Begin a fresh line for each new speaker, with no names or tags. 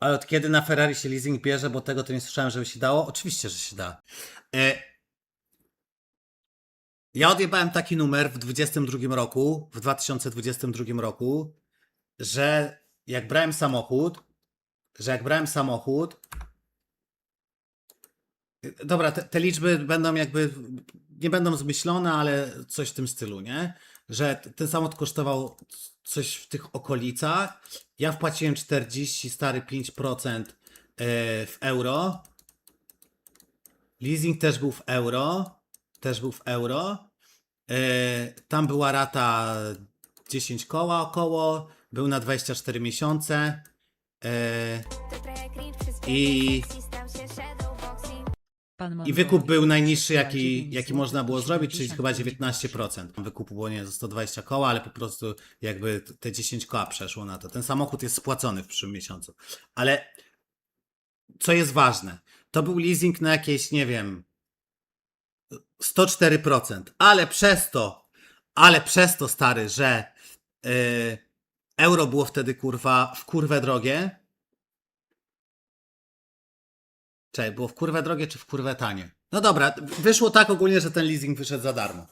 Ale od kiedy na Ferrari się leasing bierze, bo tego to nie słyszałem, żeby się dało? Oczywiście, że się da. E, ja odjebałem taki numer w 22 roku, w 2022 roku, że jak brałem samochód, że jak brałem samochód, dobra, te, te liczby będą jakby, nie będą zmyślone, ale coś w tym stylu, nie? Że ten samochód kosztował coś w tych okolicach. Ja wpłaciłem 40, stary 5% e, w euro. Leasing też był w euro. Też był w euro. E, Tam była rata 10 koła około. Był na 24 miesiące. E, I, I wykup był najniższy, jaki, jaki można było zrobić, czyli chyba 19%. Wykupu było nie za 120 koła, ale po prostu jakby te 10 koła przeszło na to. Ten samochód jest spłacony w przyszłym miesiącu. Ale co jest ważne, to był leasing na jakieś, nie wiem, 104%, ale przez to, ale przez to stary, że yy, euro było wtedy kurwa w kurwę drogie. Czekaj, było w kurwę drogie czy w kurwę tanie? No dobra, wyszło tak ogólnie, że ten leasing wyszedł za darmo.